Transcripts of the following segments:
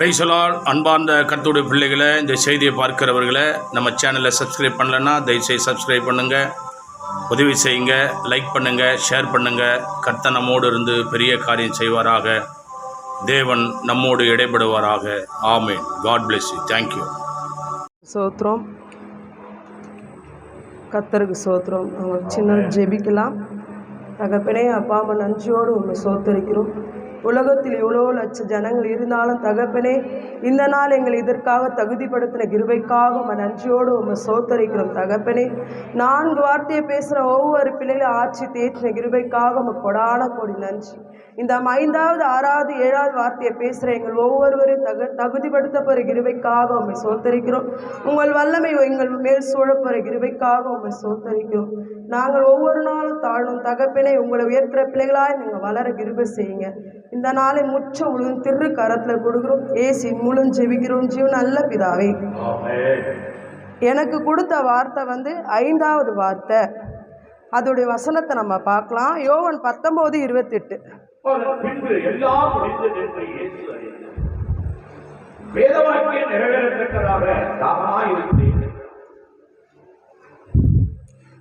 பிரைசலால் அன்பார்ந்த கர்த்தருடைய பிள்ளைகளை இந்த செய்தியை பார்க்கிறவர்களை நம்ம சேனலை சப்ஸ்கிரைப் பண்ணலைன்னா தயவுசெய்து சப்ஸ்கிரைப் பண்ணுங்கள் உதவி செய்யுங்க லைக் பண்ணுங்கள் ஷேர் பண்ணுங்கள் கர்த்தனமோடு நம்மோடு இருந்து பெரிய காரியம் செய்வாராக. தேவன் நம்மோடு இடைபடுவாராக. ஆமேன். God bless you thank you சோத்ரம் கத்தருக்கு சோத்ரம் அவங்க சின்ன ஜெபிக்கலாம். தகப்பனே அப்பா அம்மா நன்றியோடு உண்மை சோத்தரிக்கிறோம். உலகத்தில் இவ்வளோ லட்ச ஜனங்கள் இருந்தாலும் தகப்பனே இந்த நாள் எங்களை இதற்காக தகுதிப்படுத்தின கிருபைக்காக உம்மை நன்றியோடு உண்மை சோத்தரிக்கிறோம் தகப்பனே. நான்கு வார்த்தையை பேசுகிற ஒவ்வொரு பிள்ளைகளும் ஆட்சி தேற்றின கிருபைக்காக உமக்கு கொடான கோடி நன்றி. இந்த ஐந்தாவது ஆறாவது ஏழாவது வார்த்தையை பேசுகிற எங்கள் ஒவ்வொருவரையும் தகு தகுதிப்படுத்த போகிற கிருபைக்காக உண்மை சோத்தரிக்கிறோம். உங்கள் வல்லமை எங்கள் மேல் சூழப்போகிற கிருபைக்காக உண்மை சோத்தரிக்கிறோம். நாங்கள் ஒவ்வொரு நாளும் தாழும் தகப்பினை உங்களை உயர்த்துற பிள்ளைகளாய் நீங்கள் வளர கிருபை செய்யுங்க. இந்த நாளை முற்றம் முழுவதும் திரு கரத்தில் கொடுக்குறோம். ஏசி முழும் ஜெபிக்கிறோம். ஜீவன் நல்ல பிதாவே. எனக்கு கொடுத்த வார்த்தை வந்து ஐந்தாவது வார்த்தை. அதோடைய வசனத்தை நம்ம பார்க்கலாம். யோவன் பத்தொம்போது இருபத்தெட்டு. பின்பு எல்லாம் முடிந்தது என்று இயேசு அறிந்தார். வேதவாக்கியம் நிறைவேறத்தக்கதாக தாகமாயிருந்தேன்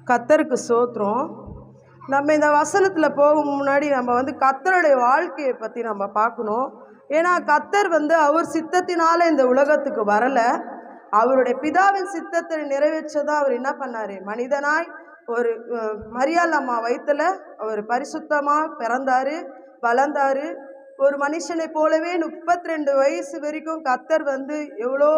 கத்தருக்கு சோத்திரம். நம்ம இந்த வசனத்தில் போகும் முன்னாடி நம்ம வந்து கத்தருடைய வாழ்க்கையை பற்றி நம்ம பார்க்கணும். ஏன்னா கத்தர் வந்து அவர் சித்தத்தினால இந்த உலகத்துக்கு வரலை. அவருடைய பிதாவின் சித்தத்தை நிறைவேற்றதான் அவர் என்ன பண்ணார்? மனிதனாய் ஒரு அஹ், மரியாள் அம்மா அவர் பரிசுத்தமாக பிறந்தார். வளர்ந்தார். ஒரு மனுஷனை போலவே முப்பத்தி ரெண்டு வயசு வரைக்கும் கத்தர் வந்து எவ்வளோ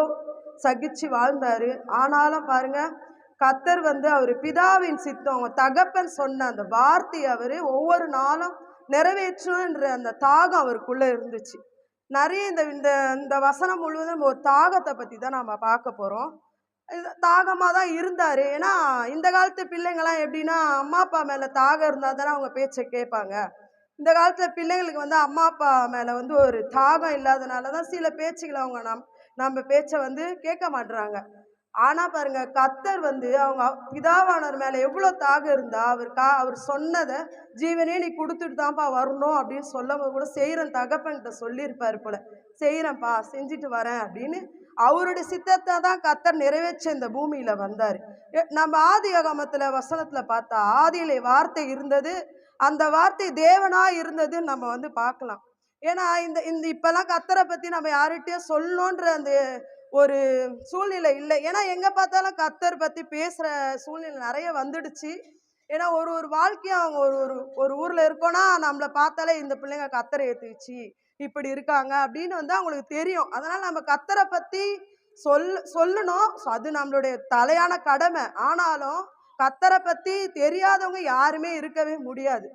சகிச்சு வாழ்ந்தார். ஆனாலும் பாருங்கள் கத்தர் வந்து அவர் பிதாவின் சித்தம் அவங்க தகப்பன் சொன்ன அந்த வார்த்தை அவர் ஒவ்வொரு நாளும் நிறைவேற்றணுன்ற அந்த தாகம் அவருக்குள்ளே இருந்துச்சு. நிறைய இந்த இந்த இந்த வசனம் முழுவதும் ஒரு தாகத்தை பற்றி தான் நம்ம பார்க்க போகிறோம் தாகமாக தான் இருந்தார். ஏன்னா இந்த காலத்து பிள்ளைங்களாம் எப்படின்னா அம்மா அப்பா மேலே தாகம் இருந்தால் தானே அவங்க பேச்சை கேட்பாங்க. இந்த காலத்தில் பிள்ளைங்களுக்கு வந்து அம்மா அப்பா மேலே வந்து ஒரு தாகம் இல்லாதனால தான் சில பேச்சுகளை அவங்க நம் நம்ம பேச்சை வந்து கேட்க மாட்டுறாங்க ஆனால் பாருங்க கத்தர் வந்து அவங்க பிதாவானவர் மேலே எவ்வளோ தாகம் இருந்தா அவர் கா அவர் சொன்னதை ஜீவனே நீ கொடுத்துட்டு தான்ப்பா வரணும் அப்படின்னு சொல்லும்போது கூட செய்கிறேன் தகப்பன்கிட்ட சொல்லியிருப்பார் போல. செய்கிறேன்ப்பா செஞ்சுட்டு வரேன் அப்படின்னு அவருடைய சித்தத்தை தான் கத்தர் நிறைவேற்ற இந்த பூமியில் வந்தார். நம்ம ஆதி அகமத்தில் வசனத்தில் பார்த்தா ஆதியிலே வார்த்தை இருந்தது. அந்த வார்த்தை தேவனா இருந்தது நம்ம வந்து பார்க்கலாம். ஏன்னா இந்த இந்த இப்போல்லாம் கத்தரை பற்றி நம்ம யார்கிட்டயும் சொல்லணுன்ற அந்த ஒரு சூழ்நிலை இல்லை. ஏன்னா எங்கே பார்த்தாலும் கத்தர் பற்றி பேசுகிற சூழ்நிலை நிறைய வந்துடுச்சு. ஏன்னா ஒரு ஒரு வாழ்க்கையும் அவங்க ஒரு ஒரு ஒரு ஊரில் இருக்கோன்னா நம்மளை பார்த்தாலே இந்த பிள்ளைங்க கத்தரை ஏற்றுச்சு இப்படி இருக்காங்க அப்படின்னு வந்து அவங்களுக்கு தெரியும். அதனால் நம்ம கத்தரை பற்றி சொல் சொல்லணும். அது நம்மளுடைய தலையான கடமை. ஆனாலும் கத்தரை பற்றி தெரியாதவங்க யாருமே இருக்கவே முடியாது.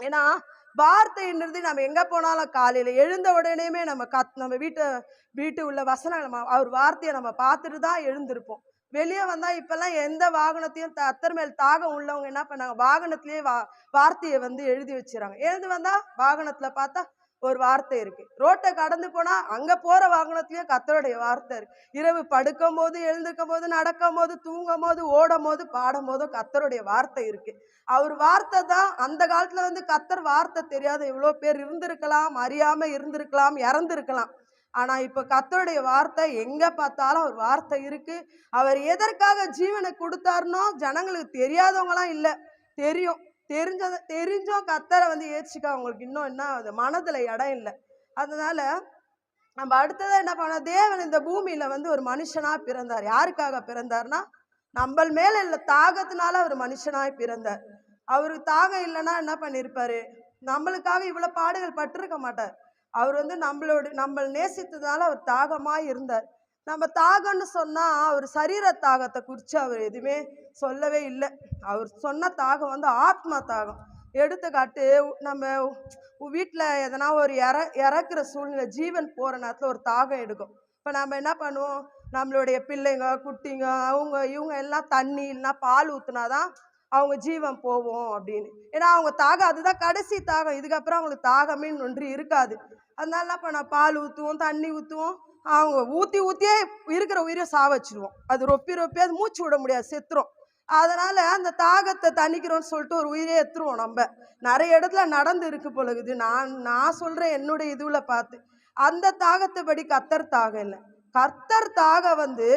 ஏன்னா வார்த்தைன்றது நம்ம எங்கே போனாலும் காலையில் எழுந்த உடனேமே நம்ம கத் நம்ம வீட்டை வீட்டு உள்ள வசனம் நம்ம அவர் வார்த்தையை நம்ம பார்த்துட்டு தான் எழுந்திருப்போம். வெளியே வந்தால் இப்போல்லாம் எந்த வாகனத்தையும் த அத்தர் மேல் தாகம் உள்ளவங்க என்ன பண்ணாங்க? வாகனத்திலேயே வா வார்த்தையை வந்து எழுதி வச்சுறாங்க. எழுந்து வந்தால் வாகனத்தில் பார்த்தா ஒரு வார்த்தை இருக்கு. ரோட்டை கடந்து போனால் அங்கே போகிற வாகனத்திலயே கத்தருடைய வார்த்தை இருக்கு. இரவு படுக்கும் போது எழுந்துக்கும் போது நடக்கும் போது தூங்கும் போது ஓடும் போது பாடும் போதும் கத்தருடைய வார்த்தை இருக்கு. அவர் வார்த்தை தான் அந்த காலத்தில் வந்து கத்தர் வார்த்தை தெரியாத இவ்வளோ பேர் இருந்திருக்கலாம் அறியாமல் இருந்திருக்கலாம் இறந்துருக்கலாம். ஆனால் இப்போ கத்தருடைய வார்த்தை எங்கே பார்த்தாலும் அவர் வார்த்தை இருக்குது அவர் எதற்காக ஜீவனை கொடுத்தாருனோ ஜனங்களுக்கு தெரியாதவங்களாம் இல்லை. தெரியும். தெரிஞ்சத தெரிஞ்சும் கத்தரை வந்து ஏற்றிக்க அவங்களுக்கு இன்னும் என்ன அது மனதில் இடம் இல்லை. அதனால நம்ம அடுத்ததாக என்ன பண்ண தேவன் இந்த பூமியில் வந்து ஒரு மனுஷனாக பிறந்தார். யாருக்காக பிறந்தார்னா நம்மள் மேலே இல்லை தாகத்தினால அவர் மனுஷனாய் பிறந்தார். அவருக்கு தாகம் இல்லைன்னா என்ன பண்ணியிருப்பாரு நம்மளுக்காக இவ்வளோ பாடுகள் பட்டிருக்க மாட்டார். அவர் வந்து நம்மளோட நம்ம நேசித்ததால் அவர் தாகமாக இருந்தார். நம்ம தாகம்னு சொன்னால் அவர் சரீர தாகத்தை குறித்து அவர் எதுவுமே சொல்லவே இல்லை. அவர் சொன்ன தாகம் வந்து ஆத்மா தாகம். எடுத்துக்காட்டு நம்ம வீட்டில் எதனா ஒரு இற இறக்குற சூழ்நிலை ஜீவன் போகிற நேரத்தில் ஒரு தாகம் எடுக்கும். இப்போ நம்ம என்ன பண்ணுவோம்? நம்மளுடைய பிள்ளைங்க குட்டிங்க அவங்க இவங்க எல்லாம் தண்ணி இல்லைன்னா பால் ஊற்றுனா தான் அவங்க ஜீவன் போவோம் அப்படின்னு. ஏன்னா அவங்க தாகம் அதுதான் கடைசி தாகம். இதுக்கப்புறம் அவங்களுக்கு தாகமே ஒன்று இருக்காது. அதனால என்ன பண்ண பால் ஊற்றுவோம் தண்ணி ஊற்றுவோம் அவங்க ஊற்றி ஊற்றியே இருக்கிற உயிரை சாவச்சிருவோம். அது ரொப்பி ரொப்பி அது மூச்சு விட முடியாது செத்துரும். அதனால் அந்த தாகத்தை தணிக்கிறோம்னு சொல்லிட்டு ஒரு உயிரே எத்துருவோம் நம்ம. நிறைய இடத்துல நடந்து இருக்கு பொழுது நான் நான் சொல்கிறேன் என்னுடைய இதுவில் பார்த்து. அந்த தாகத்தை படி கத்தர் தாகம் இல்லை. கர்த்தர் தாகம் வந்து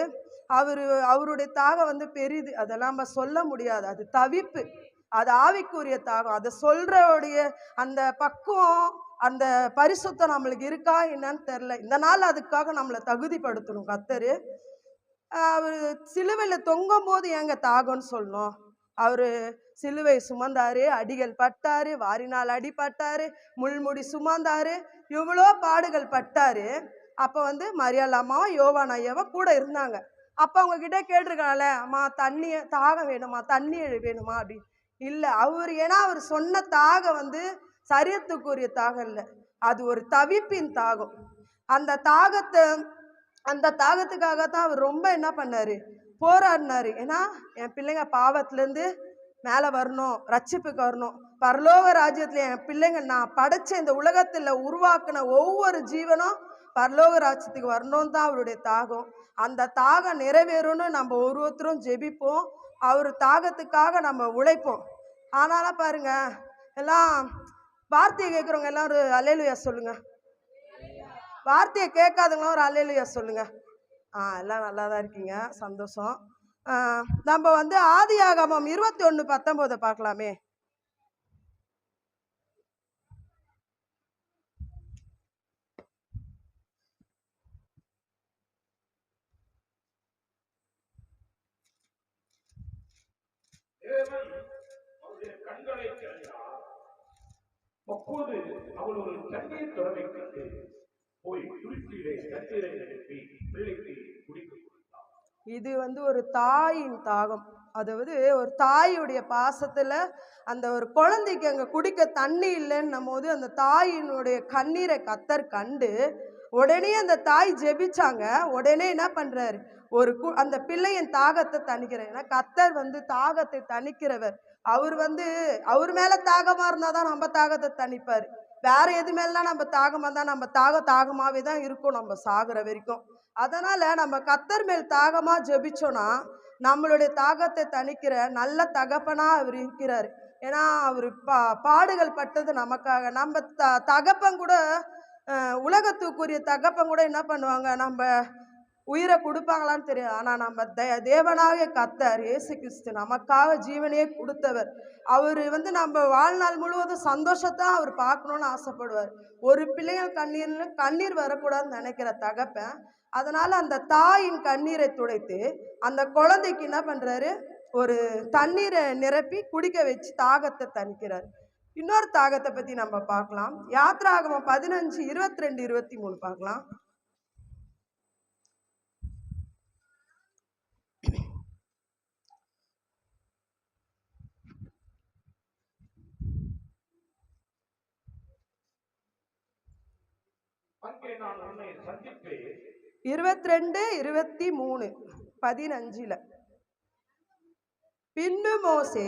அவர் அவருடைய தாகம் வந்து பெரிது. அதெல்லாம் நம்ம சொல்ல முடியாது. அது தவிப்பு. அது ஆவிக்குரிய தாகம். அதை சொல்றவுடைய அந்த பக்குவம் அந்த பரிசுத்தம் நம்மளுக்கு இருக்கா என்னன்னு தெரில இந்த நாள் அதுக்காக நம்மளை தகுதிப்படுத்தணும். கத்தர் அவர் சிலுவையில் தொங்கும் போது ஏங்க தாகம்னு சொல்லணும்? அவர் சிலுவை சுமந்தாரு அடிகள் பட்டாரு வாரினால் அடிபட்டாரு முள்முடி சுமந்தாரு இவ்வளோ பாடுகள் பட்டாரு. அப்போ வந்து மரியாள் அம்மாவும் யோவான் ஐயாவும் கூட இருந்தாங்க. அப்போ அவங்க கிட்ட கேட்டிருக்காங்கல்ல அம்மா தண்ணி தாகம் வேணுமா? தண்ணி வேணுமா? அப்படின்னு. இல்லை அவர் ஏன்னா அவர் சொன்ன தாகம் வந்து சரீரத்துக்குரிய தாகம் இல்லை. அது ஒரு தவிப்பின் தாகம். அந்த தாகத்தை அந்த தாகத்துக்காக தான் அவர் ரொம்ப என்ன பண்ணாரு? போராடினாரு. ஏன்னா என் பிள்ளைங்க பாவத்திலேருந்து மேலே வரணும் ரட்சிப்புக்கு வரணும். பரலோக ராஜ்யத்தில் என் பிள்ளைங்க நான் படைச்ச இந்த உலகத்தில் உருவாக்கின ஒவ்வொரு ஜீவனும் பரலோக ராஜ்யத்துக்கு வரணும் தான் அவருடைய தாகம். அந்த தாகம் நிறைவேறும்னு நம்ம ஒரு ஒருத்தரும் ஜெபிப்போம். அவர் தாகத்துக்காக நம்ம உழைப்போம். ஆனாலும் பாருங்க எல்லாம் வார்த்தையை கேட்குறவங்க எல்லாம் ஒரு அலையலுயா சொல்லுங்க. வார்த்தையை கேட்காதவங்களாம் ஒரு அலையலுயா சொல்லுங்க. ஆ எல்லாம் நல்லா தான் இருக்கீங்க. சந்தோஷம். நம்ம வந்து ஆதியாகமம் இருபத்தி ஒன்று பத்தொம்போதை பார்க்கலாமே. கண்களை அப்போது அவள் ஒரு தண்ணீர் துறவை போய் குறிப்பிலே தண்ணீரை நிரப்பி பிள்ளைக்கு குடிக்க இது வந்து ஒரு தாயின் தாகம். அதாவது ஒரு தாயுடைய பாசத்தில் அந்த ஒரு குழந்தைக்கு அங்கே குடிக்க தண்ணி இல்லைன்னும் போது அந்த தாயினுடைய கண்ணீரை கத்தர் கண்டு உடனே அந்த தாய் ஜெபிச்சாங்க. உடனே என்ன பண்ணுறாரு ஒரு கு அந்த பிள்ளையின் தாகத்தை தணிக்கிறார். ஏன்னா கத்தர் வந்து தாகத்தை தணிக்கிறவர். அவர் வந்து அவர் மேலே தாகமாக இருந்தால் தான் நம்ம தாகத்தை தணிப்பார். வேற எது மேலாம் நம்ம தாகமாக தான் நம்ம தாக தாகமாகவே தான் இருக்கும் நம்ம சாகிற வரைக்கும். அதனால் நம்ம கத்தர் மேல் தாகமாக ஜெபிச்சோன்னா நம்மளுடைய தாகத்தை தணிக்கிற நல்ல தகப்பனாக அவர் இருக்கிறார். ஏன்னா அவர் பா பாடுகள் பட்டது நமக்காக. நம்ம த தகப்பன் கூட உலகத்துக்குரிய தகப்பன் கூட என்ன பண்ணுவாங்க? நம்ம உயிரை கொடுப்பாங்களான்னு தெரியும். ஆனால் நம்ம தே தேவனாக கத்தர் இயேசு கிறிஸ்து நமக்காக ஜீவனையே கொடுத்தவர். அவர் வந்து நம்ம வாழ்நாள் முழுவதும் சந்தோஷத்தை அவர் பார்க்கணுன்னு ஆசைப்படுவார். ஒரு பிள்ளைகள் கண்ணீர்னு கண்ணீர் வரக்கூடாதுன்னு நினைக்கிற தகப்பன் அதனால் அந்த தாயின் கண்ணீரை துடைத்து அந்த குழந்தைக்கு என்ன பண்ணுறாரு ஒரு தண்ணீரை நிரப்பி குடிக்க வச்சு தாகத்தை தணிக்கிறார். இன்னொரு தாகத்தை பற்றி நம்ம பார்க்கலாம். யாத்ராகமம் பதினஞ்சு இருபத்தி ரெண்டு இருபத்தி மூணு பார்க்கலாம். நான் உன்னை சந்திப்பேன். இருபத்தி ரெண்டு இருபத்தி மூணு பதினஞ்சில். பின்னு மோசே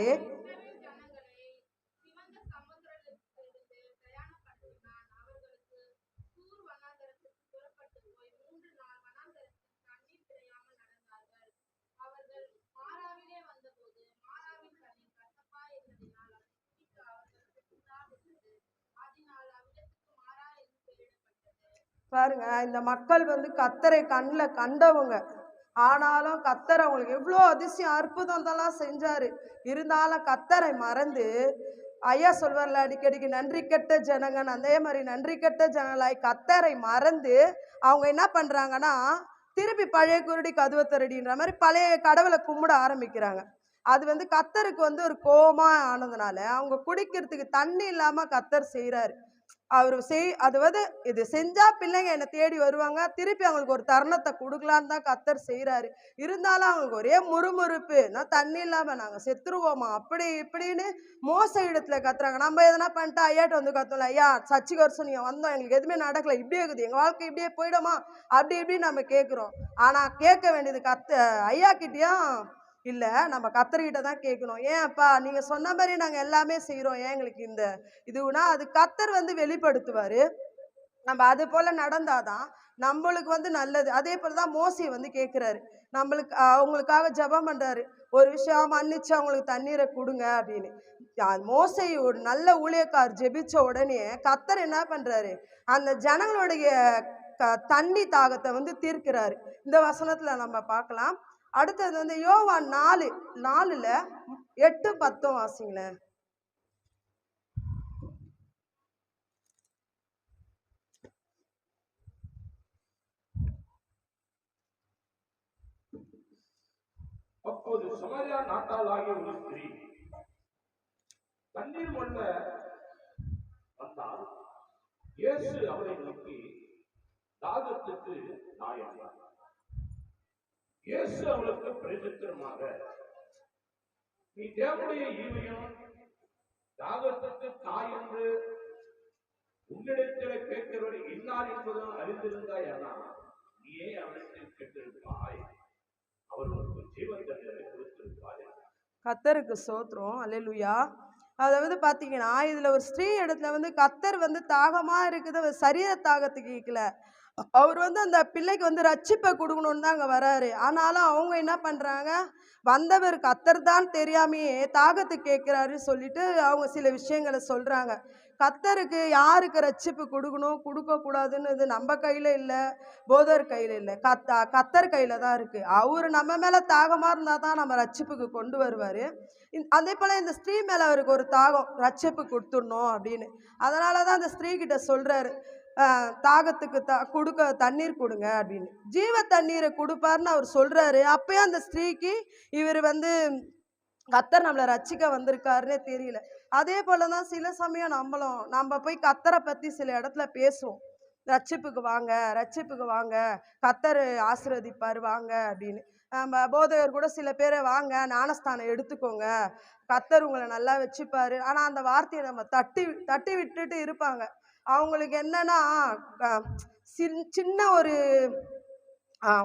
பாருங்க இந்த மக்கள் வந்து கத்தரை கண்ணில் கண்டவங்க. ஆனாலும் கத்தர் அவங்களுக்கு எவ்வளோ அதிசயம் அற்புதம் தான் செஞ்சாரு. இருந்தாலும் கத்தரை மறந்து ஐயா சொல்வார்ல அடிக்கடிக்கு நன்றி கெட்ட ஜனங்கன் அதே மாதிரி நன்றி கெட்ட ஜனங்களாய் கத்தரை மறந்து அவங்க என்ன பண்ணுறாங்கன்னா திருப்பி பழைய குருடி கதுவை மாதிரி பழைய கடவுளை கும்பிட ஆரம்பிக்கிறாங்க. அது வந்து கத்தருக்கு வந்து ஒரு கோபமாக ஆனதுனால அவங்க குடிக்கிறதுக்கு தண்ணி இல்லாமல் கத்தர் செய்கிறாரு அவர் செய் அது வந்து இது செஞ்சா பிள்ளைங்க என்னை தேடி வருவாங்க திருப்பி அவங்களுக்கு ஒரு தருணத்தை கொடுக்கலான்னு தான் கத்தர் செய்கிறாரு இருந்தாலும் அவங்களுக்கு ஒரே முறுமுறுப்பு நான் தண்ணி இல்லாமல் நாங்கள் செத்துருவோமா அப்படி இப்படின்னு மோச இடத்துல கத்துறாங்க. நம்ம எதனா பண்ணிட்டு ஐயாட்ட வந்து கத்தோம்ல ஐயா சர்ச்சுக்கு வருஷம் நீங்கள் வந்தோம் எங்களுக்கு எதுவுமே நடக்கல இப்படியே இருக்குது எங்கள் வாழ்க்கை இப்படியே போயிடுமா? அப்படி இப்படி நம்ம கேட்குறோம் ஆனால் கேட்க வேண்டியது கத்த ஐயா கிட்டேயும் இல்லை நம்ம கத்தர்கிட்ட தான் கேட்கணும். ஏன் அப்பா நீங்கள் சொன்ன மாதிரி நாங்கள் எல்லாமே செய்கிறோம் ஏன் எங்களுக்கு இந்த இதுனா? அது கத்தர் வந்து வெளிப்படுத்துவார். நம்ம அது போல் நடந்தாதான் நம்மளுக்கு வந்து நல்லது. அதே போல் தான் மோசி வந்து கேட்குறாரு. நம்மளுக்கு அவங்களுக்காக ஜெபம் பண்ணுறாரு ஒரு விஷயம் மன்னிச்சு அவங்களுக்கு தண்ணீரை கொடுங்க அப்படின்னு. மோசை ஒரு நல்ல ஊழியக்கார் ஜெபிச்ச உடனே கத்தர் என்ன பண்ணுறாரு அந்த ஜனங்களுடைய க- தண்ணி தாகத்தை வந்து தீர்க்கிறாரு. இந்த வசனத்தில் நம்ம பார்க்கலாம். அடுத்தது வந்து யோவான் நாலு நாலுல எட்டு பத்தும் வாசிங்களேன் அப்போது சமரியா நாட்டால் ஆகிய ஒரு ஸ்திரீ தண்ணீர் மொள்ள வந்தால் இயேசு அவரை நோக்கி தாகத்துக்கு நாயம் இயேசு அவளுக்கு பிரதித்திரமாக நீ தேவனுடைய ஈவையும் தாகத்துக்கு தாய் என்று உன்னிடத்தில் கேட்கிறவர் இன்னார் என்பதும் அறிந்திருந்தாய் ஆனால் நீயே அவனிடத்தில் கேட்டிருப்பாய். அவர் உனக்கு ஜீவன் தண்ணீரை கொடுத்திருப்பார் கத்தருக்கு சோத்திரம் அல்லேலூயா. அதாவது பார்த்தீங்கன்னா இதில் ஒரு ஸ்ரீ இடத்துல வந்து கத்தர் வந்து தாகமாக இருக்குது அவர் சரீர தாகத்துக்கு கேட்கல. அவர் வந்து அந்த பிள்ளைக்கு வந்து ரட்சிப்பை கொடுக்கணுன்னு தான் அங்கே வராரு. ஆனாலும் அவங்க என்ன பண்ணுறாங்க வந்தவர் கத்தர் தான் தெரியாமையே தாகத்து கேட்குறாரு சொல்லிட்டு அவங்க சில விஷயங்களை சொல்கிறாங்க கத்தருக்கு யாருக்கு ரட்சிப்பு கொடுக்கணும்? கொடுக்கக்கூடாதுன்னு இது நம்ம கையில் இல்லை போதர் கையில் இல்லை. கத்தா கத்தர் கையில் தான் இருக்குது அவர் நம்ம மேலே தாகமாக இருந்தால் தான் நம்ம ரட்சிப்புக்கு கொண்டு வருவார். அதே போல் இந்த ஸ்திரீ மேலே அவருக்கு ஒரு தாகம் ரட்சிப்பு கொடுத்துடணும் அப்படின்னு. அதனால தான் அந்த ஸ்திரீ கிட்ட சொல்கிறாரு தாகத்துக்கு த கொடுக்க தண்ணீர் கொடுங்க அப்படின்னு. ஜீவ தண்ணீரை கொடுப்பாருன்னு அவர் சொல்கிறாரு அப்பயே அந்த ஸ்திரீக்கு இவர் வந்து கத்தர் நம்மளை ரட்சிக்க வந்திருக்காருன்னே தெரியல. அதே போல தான் சில சமயம் நம்மளும் நம்ம போய் கத்தரை பற்றி சில இடத்துல பேசுவோம். ரட்சிப்புக்கு வாங்க ரட்சிப்புக்கு வாங்க கத்தர் ஆசீர்வதிப்பார் வாங்க அப்படின்னு. நம்ம போதகர் கூட சில பேரை வாங்க ஞானஸ்தானம் எடுத்துக்கோங்க. கத்தர் உங்களை நல்லா வச்சுப்பாரு. ஆனால் அந்த வார்த்தையை நம்ம தட்டி தட்டி விட்டுட்டு இருப்பாங்க. அவங்களுக்கு என்னன்னா சின்- சின்ன ஒரு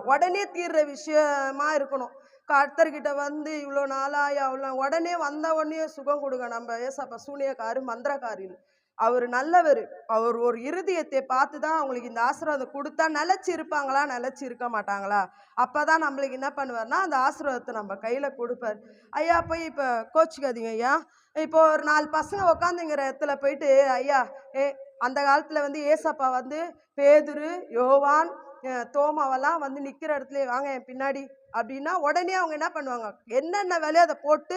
உடனே தீர்ற விஷயமா இருக்கணும். கர்த்தர்கிட்ட வந்து இவ்வளோ நாளாய் அவ்வளோ உடனே வந்த உடனே சுகம் கொடுங்க. நம்ம ஏசப்பா சூனியக்காரு மந்திரக்காரில். அவர் நல்லவர். அவர் ஒரு இருதயத்தை பார்த்து தான் அவங்களுக்கு இந்த ஆசீர்வாதம் கொடுத்தா நிலச்சி இருப்பாங்களா நிலச்சி இருக்க மாட்டாங்களா? அப்போ தான் நம்மளுக்கு என்ன பண்ணுவார்னா அந்த ஆசீர்வாதத்தை நம்ம கையில் கொடுப்பார். ஐயா போய் இப்போ கோச்சிக்காதீங்க ஐயா. இப்போ ஒரு நாலு பசங்க உக்காந்துங்கிற இடத்துல போயிட்டு ஐயா ஏ அந்த காலத்தில் வந்து ஏசப்பா வந்து பேதுரு யோவான் தோமாவெல்லாம் வந்து நிற்கிற இடத்துல வாங்க என் பின்னாடி அப்படின்னா உடனே அவங்க என்ன பண்ணுவாங்க? என்னென்ன வேலையோ அதை போட்டு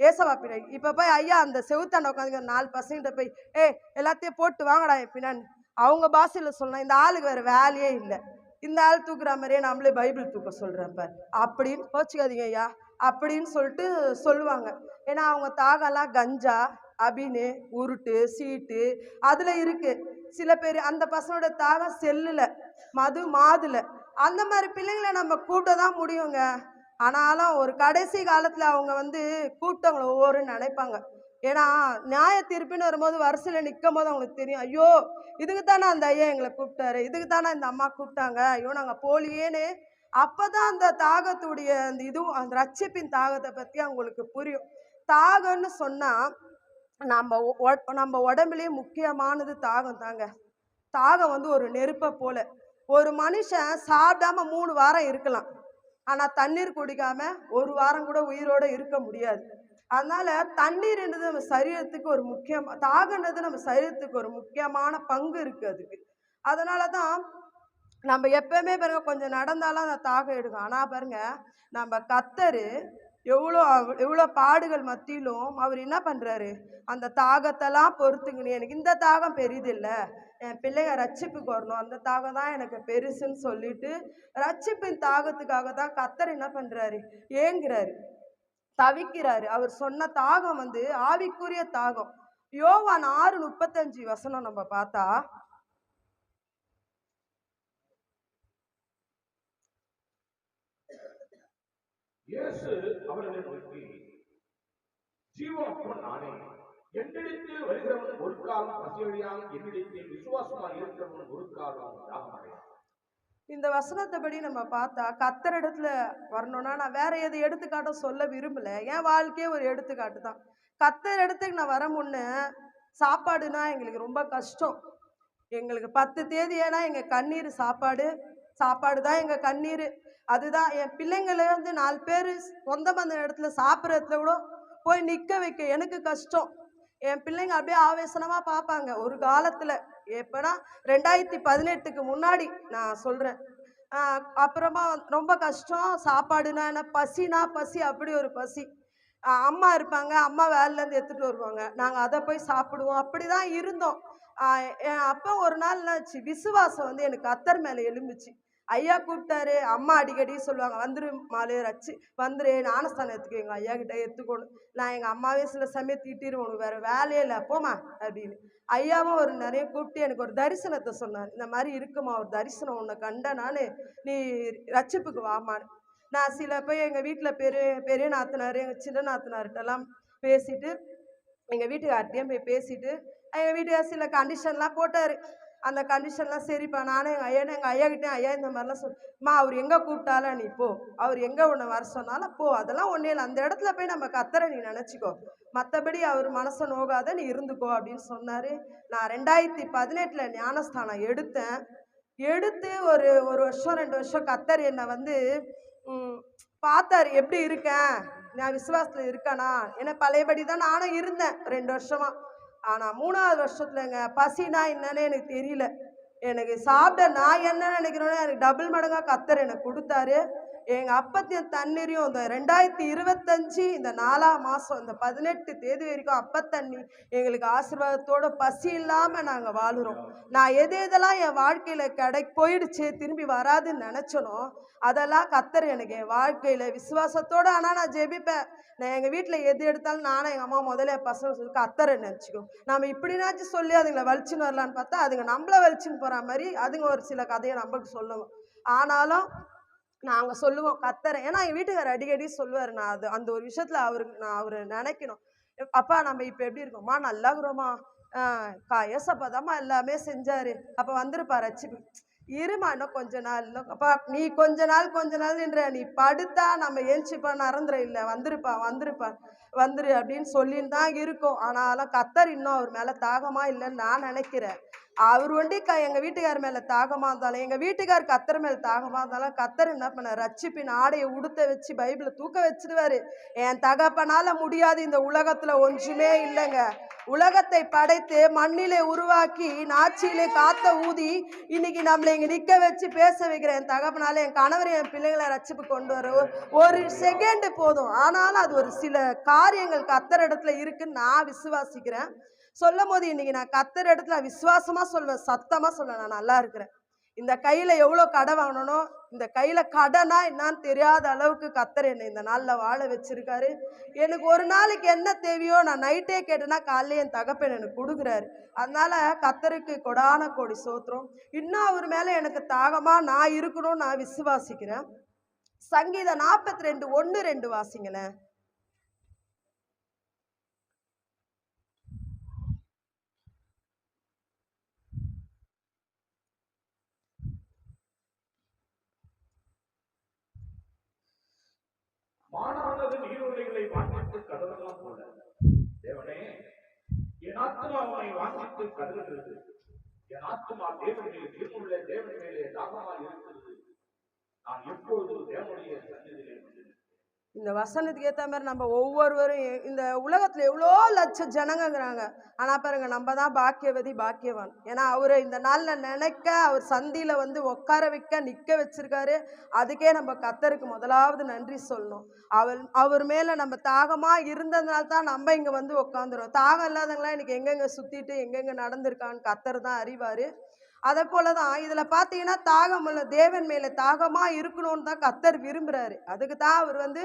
ஏசப்பா பின்னாடி. இப்போ போய் ஐயா அந்த செவுத்தாண்ட உட்காந்து நாலு பசங்கிட்ட போய் ஏ எல்லாத்தையும் போட்டு வாங்கடா என் பின்னாடி. அவங்க பாஷையில் சொல்லலாம் இந்த ஆளுக்கு வேறு வேலையே இல்லை. இந்த ஆள் தூக்குற மாதிரியே நம்மளே பைபிள் தூக்க சொல்கிறப்ப அப்படின்னு கோச்சிக்காதீங்க ஐயா. அப்படின்னு சொல்லிட்டு சொல்லுவாங்க. ஏன்னா அவங்க தாகலாம் கஞ்சா அபினு உருட்டு சீட்டு அதில் இருக்குது சில பேர் அந்த பசங்களோட தாகம் செல்லில் மது மாதுல. அந்த மாதிரி பிள்ளைங்களை நம்ம கூட்ட தான் முடியுங்க. ஆனாலும் ஒரு கடைசி காலத்தில் அவங்க வந்து கூட்டவங்களை ஒவ்வொருன்னு நினைப்பாங்க. ஏன்னா நியாய தீர்ப்புன்னு வரும்போது வரிசையில் நிற்கும் போது அவங்களுக்கு தெரியும். ஐயோ இதுக்கு தானே அந்த ஐயா எங்களை கூப்பிட்டாரு. இதுக்கு தானே இந்த அம்மா கூப்பிட்டாங்க. ஐயோ நாங்கள் போலியேன்னு. அப்போ தான் அந்த தாகத்துடைய அந்த இதுவும் அந்த ரட்சிப்பின் தாகத்தை பற்றி அவங்களுக்கு புரியும். தாகம்னு சொன்னால் நம்ம நம்ம உடம்புலேயே முக்கியமானது தாகம் தாங்க. தாகம் வந்து ஒரு நெருப்பை போல. ஒரு மனுஷன் சாப்பிடாம மூணு வாரம் இருக்கலாம். ஆனால் தண்ணீர் குடிக்காம ஒரு வாரம் கூட உயிரோட இருக்க முடியாது. அதனால தண்ணீர்ன்றது நம்ம சரீரத்துக்கு ஒரு முக்கியம் தாகன்றது நம்ம சரீரத்துக்கு ஒரு முக்கியமான பங்கு இருக்கு அதுக்கு. அதனால தான் நம்ம எப்பயுமே பாருங்க கொஞ்சம் நடந்தாலும் அந்த தாகம் எடுக்கும். ஆனால் பாருங்க நம்ம கத்தரு எவ்வளோ எவ்வளோ பாடுகள் மத்தியிலும் அவர் என்ன பண்ணுறாரு அந்த தாகத்தெல்லாம் பொறுத்துக்கணும் எனக்கு இந்த தாகம் பெரியதில்லை என் பிள்ளைங்க ரட்சிப்புக்கு வரணும். அந்த தாகம் தான் எனக்கு பெருசுன்னு சொல்லிட்டு ரட்சிப்பின் தாகத்துக்காக தான் கத்தர் என்ன பண்ணுறாரு ஏங்குறாரு. தவிக்கிறாரு. அவர் சொன்ன தாகம் வந்து ஆவிக்குரிய தாகம். யோவான் ஆறு முப்பத்தஞ்சு வசனம் நம்ம பார்த்தா இயேசு அவர்களை நோக்கி ஜீவனப்பன் நானே. என்னிடத்தில் வருகிறவன் ஒரு காலம் பசியழியாம் என்னிடத்தில் விசுவாசமாக இருக்கிறவன் ஒரு காலம் தாகமடையான் இந்த வசனத்தைப்படி நம்ம பார்த்தா கத்தரிடத்துல வரணும்னா நான் வேற எது எடுத்துக்காட்ட சொல்ல விரும்பல. என் வாழ்க்கையே ஒரு எடுத்துக்காட்டு தான். கத்தர் இடத்துக்கு நான் வர முன்னே சாப்பாடுனா எங்களுக்கு ரொம்ப கஷ்டம். எங்களுக்கு பத்து தேதி ஏன்னா எங்கள் கண்ணீர் சாப்பாடு. சாப்பாடு தான் எங்கள் கண்ணீர். அதுதான் என் பிள்ளைங்கள வந்து நாலு பேர் சொந்த பந்த இடத்துல சாப்பிட்றதுல கூட போய் நிற்க வைக்க எனக்கு கஷ்டம். என் பிள்ளைங்க அப்படியே ஆவேசனமாக பார்ப்பாங்க. ஒரு காலத்தில் எப்போனா ரெண்டாயிரத்தி பதினெட்டுக்கு முன்னாடி நான் சொல்கிறேன் அப்புறமா ரொம்ப கஷ்டம். சாப்பாடுனா என்ன? பசினா பசி அப்படி ஒரு பசி. அம்மா இருப்பாங்க. அம்மா வேலையிலேருந்து எடுத்துகிட்டு வருவாங்க. நாங்கள் அதை போய் சாப்பிடுவோம். அப்படி தான் இருந்தோம். அப்போ என் அப்பா ஒரு நாள் என்னாச்சு? விசுவாசம் வந்து எனக்கு அத்தர் மேலே எலும்புச்சு ஐயா கூப்பிட்டாரு. அம்மா அடிக்கடி சொல்லுவாங்க வந்துரு மாலு ரச்சி வந்துரு எடுத்துக்கோ எங்கள் ஐயா கிட்ட எடுத்துக்கணும் நான் எங்கள் அம்மாவே சில சமயம் திட்டிடுவோம் உனக்கு வேறு வேலையே இல்லை போமா அப்படின்னு. ஐயாவும் ஒரு நிறைய கூப்பிட்டு எனக்கு ஒரு தரிசனத்தை சொன்னார். இந்த மாதிரி இருக்குமா ஒரு தரிசனம் உன்னை கண்ட நான் நீ ரட்சிப்புக்கு வாமான்னு நான் சில போய் எங்கள் வீட்டில் பெரிய பெரிய நாத்தனார் எங்கள் சின்ன நாத்தனார்கிட்டலாம் பேசிட்டு எங்கள் வீட்டுக்கார்ட்டையும் போய் பேசிட்டு எங்கள் வீட்டுக்கார் சில கண்டிஷன்லாம் போட்டார். அந்த கண்டிஷன்லாம் சரிப்பா நானும் எங்கள் ஐயா எங்கள் ஐயா கிட்டே ஐயா இந்த மாதிரிலாம் சொல்லுமா அவர் எங்கே கூப்பிட்டாலும் நீ போ. அவர் எங்கே உன்னை வர சொன்னாலும் போ. அதெல்லாம் ஒன்றே இல்லை. அந்த இடத்துல போய் நம்ம கத்தரை நீ நினச்சிக்கோ. மற்றபடி அவர் மனசை நோகாத நீ இருந்துக்கோ அப்படின்னு சொன்னார். நான் ரெண்டாயிரத்தி பதினெட்டில் ஞானஸ்தானம் எடுத்தேன். எடுத்து ஒரு ஒரு வருஷம் ரெண்டு வருஷம் கத்தர் என்னை வந்து பார்த்தார் பார்த்தாரு எப்படி இருக்கேன் நான் விசுவாசத்தில் இருக்கேனா? ஏன்னா பழையபடி தான் நானும் இருந்தேன். ரெண்டு வருஷமாக ஆனால் மூணாவது வருஷத்துலங்க பசினா என்னன்னு எனக்கு தெரியல. எனக்கு சாப்பிட நான் என்ன நினைக்கிறேனோ எனக்கு டபுள் மடங்காக கத்தர் எனக்கு கொடுத்தாரு. எங்கள் அப்பத்தையும் தண்ணீரையும் இந்த ரெண்டாயிரத்தி இருபத்தஞ்சி இந்த நாலாம் மாதம் இந்த பதினெட்டு தேதி வரைக்கும் அப்பத்தண்ணி எங்களுக்கு ஆசீர்வாதத்தோட பசி இல்லாமல் நாங்கள் வாழ்கிறோம் நான் எது எதெல்லாம் என் வாழ்க்கையில் கடை போயிடுச்சு திரும்பி வராதுன்னு நினச்சனோ அதெல்லாம் கத்தர் எனக்கு என் வாழ்க்கையில் விசுவாசத்தோடு ஆனால் நான் ஜெபிப்பேன். நான் எங்கள் வீட்டில் எது எடுத்தாலும் நானும் எங்கள் அம்மா முதல்ல என் பசங்க சொல்லி கத்தரை நினச்சிக்கோ. நம்ம இப்படினாச்சும் சொல்லி அதுங்களை வலிச்சுன்னு வரலான்னு பார்த்தா அதுங்க நம்மள வலிச்சுன்னு போகிற மாதிரி அதுங்க ஒரு சில கதையை நம்மளுக்கு சொல்லுங்க. ஆனாலும் நாங்கள் சொல்லுவோம் கத்தரை ஏன்னா என் வீட்டுக்கார் அடிக்கடி சொல்லுவார் நான் அது அந்த ஒரு விஷயத்தில் அவருக்கு நான் அவர் நினைக்கணும். அப்பா நம்ம இப்போ எப்படி இருக்கோம்மா நல்லா இருக்கிறோமா கா ஏசப்பா தாம்மா எல்லாமே செஞ்சாரு. அப்போ வந்துருப்பார் ரச்சிப்பு இருமா இன்னும் கொஞ்ச நாள். இன்னும் அப்பா நீ கொஞ்ச நாள் கொஞ்ச நாள்ன்ற நீ படுத்தா நம்ம ஏஞ்சிப்பா நறந்துற இல்லை வந்துருப்பா வந்துருப்பா வந்துரு அப்படின்னு சொல்லின்னு தான் இருக்கும். ஆனாலும் கத்தர் இன்னும் அவர் மேலே தாகமா இல்லைன்னு நான் நினைக்கிறேன். அவர் ஒண்டி க எங்கள் வீட்டுக்கார் மேலே தாகமாக இருந்தாலும் எங்கள் வீட்டுக்கார் கத்தர் மேலே தாகமாக இருந்தாலும் கத்தர் என்ன பண்ண ரட்சிப்பின் ஆடையை உடுத்த வச்சு பைபிளை தூக்க வச்சிடுவாரு. என் தகப்பனால் முடியாது இந்த உலகத்தில் ஒன்றுமே இல்லைங்க. உலகத்தை படைத்து மண்ணிலே உருவாக்கி நாச்சியிலே காத்த ஊதி இன்னைக்கு நம்மளை இங்கே நிற்க வச்சு பேச வைக்கிற என் தகப்பனால என் கணவர் என் பிள்ளைங்களை ரச்சிப்பு கொண்டு வர ஒரு- செகண்டு போதும். ஆனாலும் அது ஒரு சில காரியங்கள் கத்தர் இடத்துல இருக்குன்னு நான் விசுவாசிக்கிறேன். சொல்லும் போது இன்னைக்கு நான் கத்துற இடத்துல விசுவாசமா சொல்வேன் சத்தமா சொல்வேன் நான் நல்லா இருக்கிறேன். இந்த கையில எவ்வளோ கடை வாங்கணும் இந்த கையில கடனா என்னன்னு தெரியாத அளவுக்கு கத்தர் என்னை இந்த நாள்ல வாழ வச்சிருக்காரு. எனக்கு ஒரு நாளைக்கு என்ன தேவையோ நான் நைட்டே கேட்டேன்னா காலையில என் தகப்பன் எனக்கு கொடுக்குறாரு. அதனால கத்தருக்கு கொடான கோடி சோத்திரம். இன்னும் அவர் மேல எனக்கு தாகமா நான் இருக்கணும்னு நான் விசுவாசிக்கிறேன். சங்கீதம் நாற்பத்தி ரெண்டு ஒன்று ரெண்டு வாசிங்களேன். மானானது நீரோடைகளை வாங்கிட்டு கதறலாம் போல. தேவனே என் ஆத்மா அவனை வாங்கிட்டு கதறுகிறது. என் ஆத்மா தேவனில் தீர்வுள்ள தேவன் மேலே தாகமாக இருக்கிறது. நான் எப்பொழுது தேவனுடைய சந்நிதியிலே இந்த வசனத்துக்கு ஏற்ற மாதிரி நம்ம ஒவ்வொருவரும் இந்த உலகத்தில் எவ்வளோ லட்ச ஜனங்கங்கிறாங்க. ஆனால் பாருங்க நம்ம தான் பாக்கியவதி பாக்கியவான். ஏன்னா அவரை இந்த நாளில் நினைக்க அவர் சந்தியில் வந்து உட்கார வைக்க நிற்க வச்சிருக்காரு. அதுக்கே நம்ம கத்தருக்கு முதலாவது நன்றி சொல்லணும். அவர் அவர் மேலே நம்ம தாகமாக இருந்ததுனால தான் நம்ம இங்கே வந்து உட்காந்துரும் தாகம் இல்லாதவங்களாம் எனக்கு எங்கெங்கே சுற்றிட்டு எங்கெங்கே நடந்திருக்கான்னு கத்தர் தான் அறிவார். அதை போல தான் இதில் பார்த்தீங்கன்னா தாகம் உள்ள தேவன் மேலே தாகமாக இருக்கணும்னு தான் கத்தர் விரும்புகிறாரு அதுக்கு தான் அவர் வந்து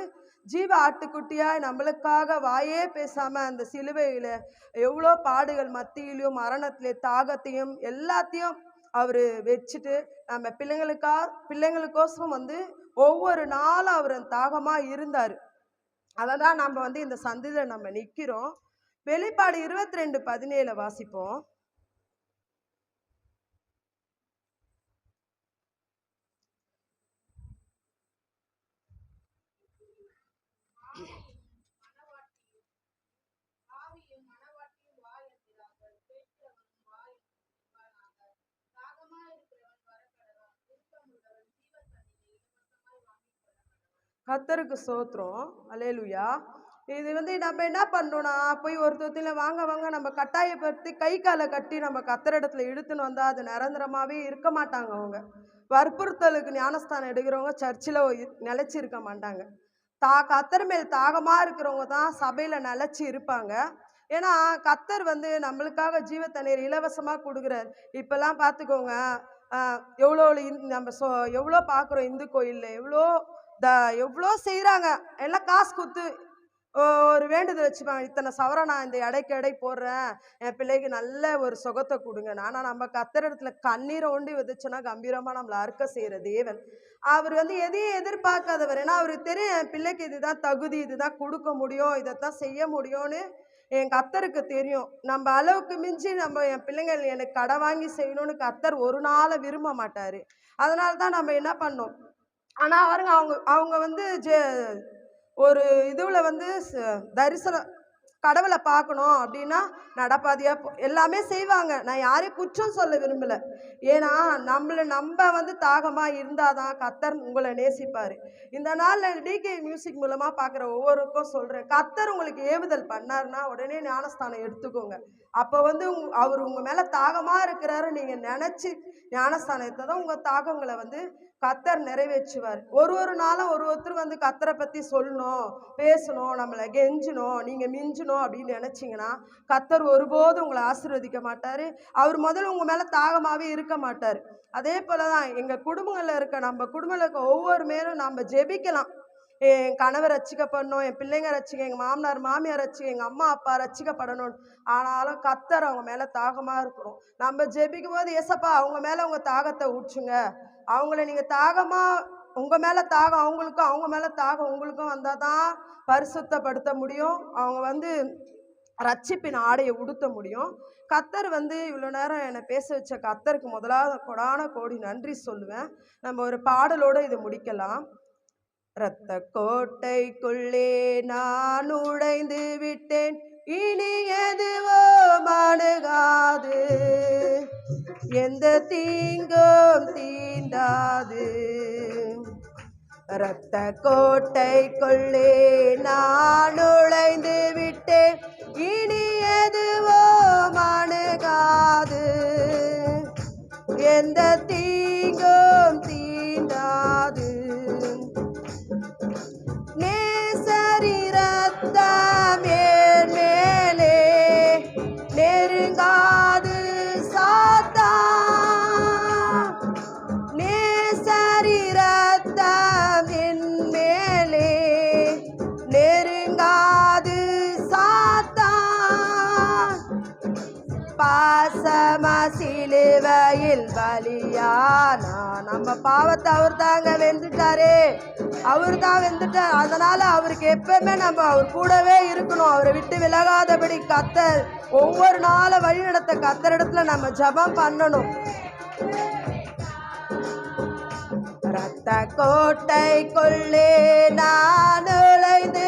ஜீவ ஆட்டுக்குட்டியாய் நம்மளுக்காக வாயே பேசாமல் அந்த சிலுவையில் எவ்வளோ பாடுகள் மத்தியிலையும் மரணத்திலே தாகத்தையும் எல்லாத்தையும் அவர் வச்சுட்டு நம்ம பிள்ளைங்களுக்கா பிள்ளைங்களுக்கோசரம் வந்து ஒவ்வொரு நாளும் அவர் தாகமாக இருந்தார். அதை தான் நம்ம வந்து இந்த சந்தியில் நம்ம நிற்கிறோம் வெளிப்பாடு இருபத்தி ரெண்டு பதினேழு வாசிப்போம். கத்தருக்கு சோத்திரம் அலேலுயா இது வந்து நம்ம என்ன பண்ணணும்னா போய் ஒருத்தத்தில் வாங்க வாங்க நம்ம கட்டாயப்படுத்தி கை காலை கட்டி நம்ம கத்தர் இடத்துல இழுத்துன்னு வந்தால் அது நிரந்தரமாகவே இருக்க மாட்டாங்க அவங்க. வற்புறுத்தலுக்கு ஞானஸ்தானம் எடுக்கிறவங்க சர்ச்சில் நிலைச்சி இருக்க மாட்டாங்க. தா கத்தர் மேல் தாகமாக இருக்கிறவங்க தான் சபையில் நிலச்சி இருப்பாங்க. ஏன்னா கத்தர் வந்து நம்மளுக்காக ஜீவ தண்ணீர் இலவசமாக கொடுக்குறாரு. இப்போல்லாம் பார்த்துக்கோங்க எவ்வளோ இந்~ நம்ம சொ எவ்வளோ பார்க்குறோம் இந்து கோயிலில் எவ்வளோ த எவ்வளோ செய்கிறாங்க எல்லாம் காசு கொடுத்து ஒரு வேண்டுதல் வச்சுப்பாங்க. இத்தனை சவரம் நான் இந்த எடைக்கு எடை போடுறேன். என் பிள்ளைக்கு நல்ல ஒரு சுகத்தை கொடுங்க. ஆனால் நம்ம கத்துற இடத்துல கண்ணீரை ஒண்டி விதைச்சோன்னா கம்பீரமாக நம்மளை அறுக்க செய்கிற தேவன். அவர் வந்து எதையும் எதிர்பார்க்காதவர். ஏன்னா அவருக்கு தெரியும் என் பிள்ளைக்கு இதுதான் தகுதி இதுதான் கொடுக்க முடியும் இதைத்தான் செய்ய முடியும்னு என் கத்தருக்கு தெரியும். நம்ம அளவுக்கு மிஞ்சி நம்ம என் பிள்ளைங்கள் எனக்கு கடை வாங்கி செய்யணும்னு கத்தர் ஒரு நாளை விரும்ப மாட்டார். அதனால தான் நம்ம என்ன பண்ணோம்? ஆனால் பாருங்க அவங்க அவங்க வந்து ஜெ ஒரு இதுவில் வந்து ச- தரிசனம் கடவுளை பார்க்கணும் அப்படின்னா நடப்பாதியாக போ எல்லாமே செய்வாங்க. நான் யாரையும் குற்றம் சொல்ல விரும்பலை. ஏன்னா நம்மளை நம்ம வந்து தாகமாக இருந்தால் தான் கத்தர் உங்களை நேசிப்பார். இந்த நாளில் டிகே மியூசிக் மூலமாக பார்க்குற ஒவ்வொருக்கும் சொல்கிறேன் கத்தர் உங்களுக்கு ஏவுதல் பண்ணாருன்னா உடனே ஞானஸ்தானம் எடுத்துக்கோங்க. அப்போ வந்து உங் அவர் உங்கள் மேலே தாகமாக இருக்கிறாரு. நீங்கள் நினச்சி ஞானஸ்தானத்தை தான் உங்கள் தாகங்களை வந்து கத்தர் நிறைவேற்றுவார். ஒரு ஒரு நாளும் ஒரு ஒருத்தர் வந்து கத்தரை பற்றி சொல்லணும் பேசணும் நம்மளை கெஞ்சணும் நீங்கள் மிஞ்சணும் அப்படின்னு நினச்சிங்கன்னா கத்தர் ஒருபோதும் உங்களை ஆசீர்வதிக்க மாட்டார். அவர் முதல்ல உங்கள் மேலே தாகமாகவே இருக்க மாட்டார். அதே போல் தான் எங்கள் குடும்பங்களில் இருக்க நம்ம குடும்பத்தில் இருக்க ஒவ்வொரு மேலும் நம்ம ஜெபிக்கலாம். என் கணவர் ரச்சிக்கப்படணும் என் பிள்ளைங்க ரசிக்க எங்கள் மாமனார் மாமியார் ரசிக்க எங்கள் அம்மா அப்பா ரட்சிக்கப்படணும் ஆனாலும் கத்தர் அவங்க மேலே தாகமாக இருக்கணும். நம்ம ஜெபிக்கும் போது ஏசப்பா அவங்க மேலே அவங்க தாகத்தை ஊற்றுங்க. அவங்கள நீங்கள் தாகமாக உங்கள் மேலே தாகம் அவங்களுக்கும் அவங்க மேலே தாகம் உங்களுக்கும் வந்தால் தான் பரிசுத்தப்படுத்த முடியும். அவங்க வந்து ரட்சிப்பின் ஆடையை உடுத்த முடியும். கத்தர் வந்து இவ்வளோ நேரம் என்னை பேச வச்ச கத்தருக்கு முதலாவது கொடான கோடி நன்றி சொல்லுவேன். நம்ம ஒரு பாடலோடு இதை முடிக்கலாம். இரத்த கோட்டைக்குள்ளே நான் உடைந்து விட்டேன். இனி எதுவோ மாடுகாது எந்த தீங்கும் தீண்டாது. இரத்த கோட்டைக்குள்ளே நான் நுழைந்து விட்டேன். இனி எதுவோ மாடுகாது எந்த தீங்கும் தீ பலியானா நம்ம பாவத்தை அவர் தாங்க வெந்துட்டாரே அவர் தான் வெந்துட்டார் அதனால அவருக்கு எப்பவுமே நம்ம அவர் கூடவே இருக்கணும். அவரை விட்டு விலகாதபடி கத்தர் ஒவ்வொரு நாளும் வழி நடத்த கத்தர் இடத்துல நம்ம ஜெபம் பண்ணணும். ரத்த கோட்டைக்குள்ளே நான் நுழைந்து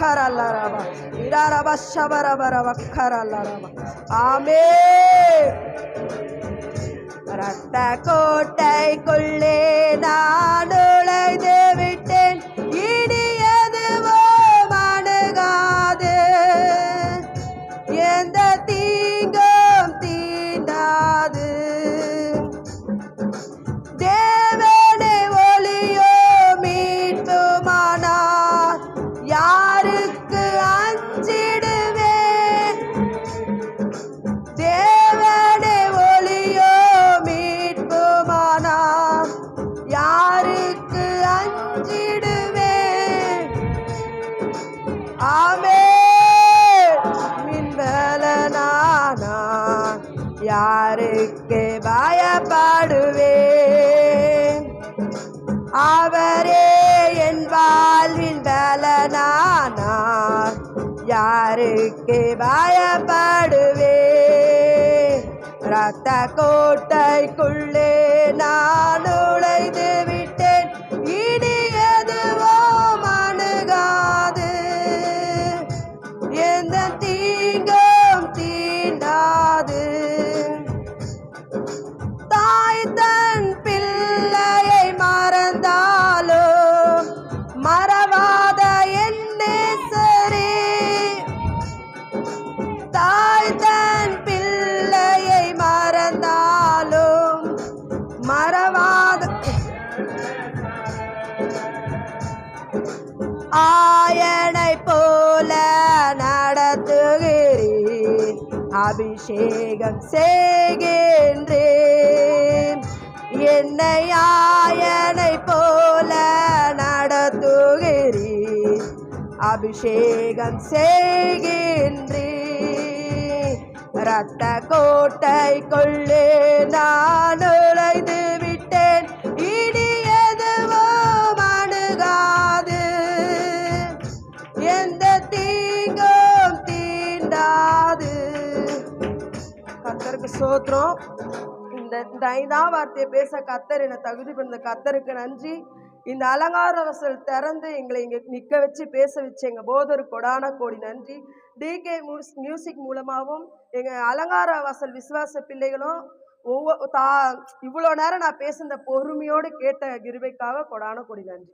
খারালারাবা ইরারাবা সাবারাবারাবা খারালারাবা আমে ರಕ್ತ ಕೋಟೈ ಕೊಳ್ಳೆ ನಾನು கோட்டைக்குள்ளே நான் நுழைந்து அபிஷேகம் செய்கின்றேன். என்னை ஆயனை போல நடத்துகிறேன் அபிஷேகம் செய்கின்றேன். ரத்த கோட்டைக்குள்ளே நான் நுழைந்து சோத்ரம் இந்த இந்த ஐந்தாம் வார்த்தையை பேச கத்தர் என்னை தகுதி பண்ண கத்தருக்கு நன்றி. இந்த அலங்கார வசல் திறந்து எங்களை இங்கே நிற்க வச்சு பேச வச்சு எங்கள் போதர் கொடான கோடி நன்றி. டிகே மியூசிக் மூலமாகவும் எங்கள் அலங்கார வாசல் விசுவாச பிள்ளைகளும் ஒவ்வொரு தா இவ்வளோ நேரம் நான் பேசுன பொறுமையோடு கேட்ட கிருபைக்காக கொடான கோடி நன்றி.